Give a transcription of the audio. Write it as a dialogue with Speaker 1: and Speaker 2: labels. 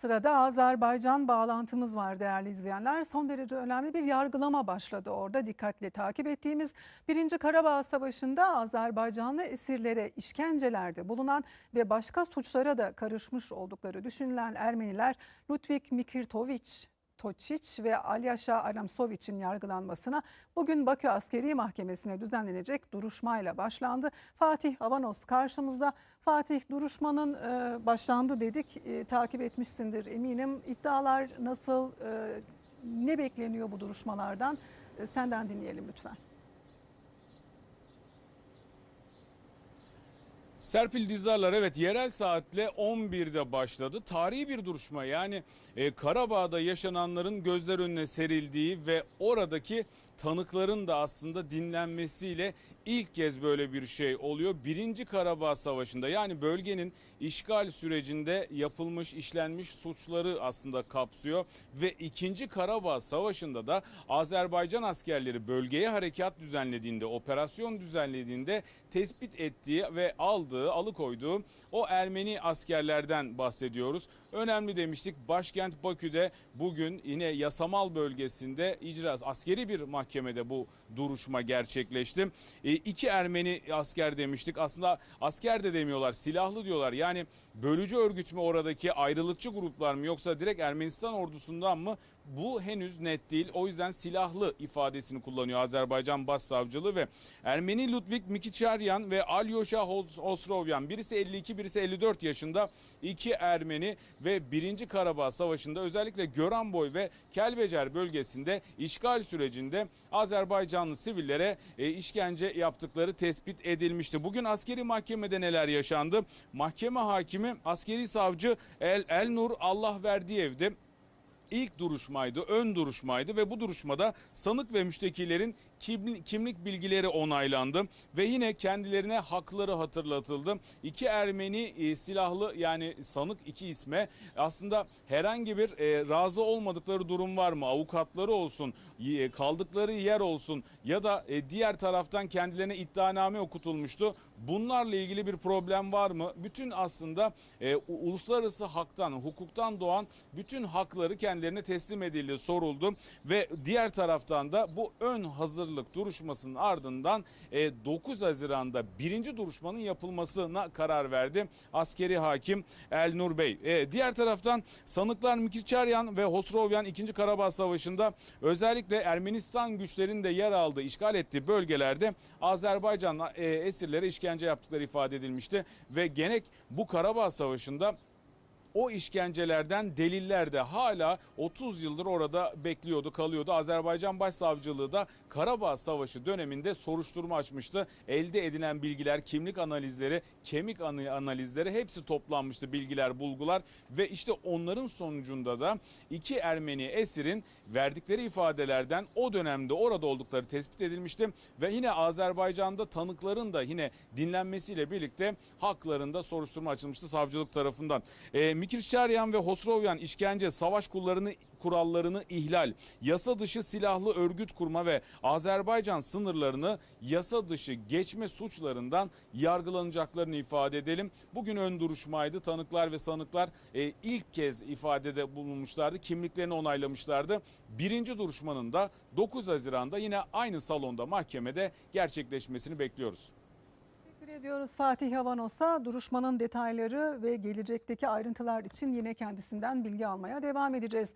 Speaker 1: Sırada Azerbaycan bağlantımız var değerli izleyenler. Son derece önemli bir yargılama başladı orada dikkatle takip ettiğimiz. 1. Karabağ Savaşı'nda Azerbaycanlı esirlere işkencelerde bulunan ve başka suçlara da karışmış oldukları düşünülen Ermeniler Ludwig Mikirtoviç Toçiç ve Alyasha Alamsoviç'in yargılanmasına bugün Bakü Askeri Mahkemesi'ne düzenlenecek duruşmayla başlandı. Fatih Avanos karşımızda. Fatih duruşmanın e, başlandı dedik. E, takip etmişsindir eminim. İddialar nasıl? E, ne bekleniyor bu duruşmalardan? E, senden dinleyelim lütfen.
Speaker 2: Serpil Dizdarlar evet yerel saatle 11'de başladı. Tarihi bir duruşma yani e, Karabağ'da yaşananların gözler önüne serildiği ve oradaki tanıkların da aslında dinlenmesiyle ilk kez böyle bir şey oluyor. Birinci Karabağ Savaşı'nda yani bölgenin işgal sürecinde yapılmış işlenmiş suçları aslında kapsıyor ve ikinci Karabağ Savaşı'nda da Azerbaycan askerleri bölgeye harekat düzenlediğinde, operasyon düzenlediğinde tespit ettiği ve aldığı, alıkoyduğu o Ermeni askerlerden bahsediyoruz. Önemli demiştik. Başkent Bakü'de bugün yine Yasamal bölgesinde icra askeri bir mahkemede bu duruşma gerçekleşti. E, iki Ermeni asker demiştik. Aslında asker de demiyorlar, silahlı diyorlar. Yani bölücü örgüt mü oradaki ayrılıkçı gruplar mı yoksa direkt Ermenistan ordusundan mı? Bu henüz net değil. O yüzden silahlı ifadesini kullanıyor Azerbaycan Başsavcılığı ve Ermeni Ludwig Mikiçaryan ve Alyosha Osrovyan birisi 52 birisi 54 yaşında iki Ermeni ve 1. Karabağ Savaşı'nda özellikle Göranboy ve Kelbecer bölgesinde işgal sürecinde Azerbaycanlı sivillere e, işkence yaptıkları tespit edilmişti. Bugün askeri mahkemede neler yaşandı? Mahkeme hakimi askeri savcı El, El Nur Allah Verdiyev'di ilk duruşmaydı, ön duruşmaydı ve bu duruşmada sanık ve müştekilerin kimlik bilgileri onaylandı ve yine kendilerine hakları hatırlatıldı. İki Ermeni e, silahlı yani sanık iki isme aslında herhangi bir e, razı olmadıkları durum var mı? Avukatları olsun, e, kaldıkları yer olsun ya da diğer taraftan kendilerine iddianame okutulmuştu. Bunlarla ilgili bir problem var mı? Bütün aslında uluslararası haktan, hukuktan doğan bütün hakları kendilerine teslim edildi, soruldu ve diğer taraftan da bu ön hazırlık duruşmasının ardından e, 9 Haziran'da birinci duruşmanın yapılmasına karar verdi askeri hakim El Nur Bey. E, diğer taraftan sanıklar Mikirçaryan ve Hosrovyan 2. Karabağ Savaşı'nda özellikle Ermenistan güçlerinin de yer aldığı, işgal ettiği bölgelerde Azerbaycan e, esirlere işkence yaptıkları ifade edilmişti ve gerek bu Karabağ Savaşı'nda o işkencelerden deliller de hala 30 yıldır orada bekliyordu, kalıyordu. Azerbaycan Başsavcılığı da Karabağ Savaşı döneminde soruşturma açmıştı. Elde edilen bilgiler, kimlik analizleri, kemik analizleri hepsi toplanmıştı bilgiler, bulgular ve işte onların sonucunda da iki Ermeni esirin verdikleri ifadelerden o dönemde orada oldukları tespit edilmişti ve yine Azerbaycan'da tanıkların da yine dinlenmesiyle birlikte haklarında soruşturma açılmıştı savcılık tarafından. E, Mikirşaryan ve Hosrovyan işkence, savaş kullarını kurallarını ihlal, yasa dışı silahlı örgüt kurma ve Azerbaycan sınırlarını yasa dışı geçme suçlarından yargılanacaklarını ifade edelim. Bugün ön duruşmaydı. Tanıklar ve sanıklar e, ilk kez ifadede bulunmuşlardı. Kimliklerini onaylamışlardı. Birinci duruşmanın da 9 Haziran'da yine aynı salonda mahkemede gerçekleşmesini bekliyoruz.
Speaker 1: Ediyoruz Fatih Havanos'a. Duruşmanın detayları ve gelecekteki ayrıntılar için yine kendisinden bilgi almaya devam edeceğiz.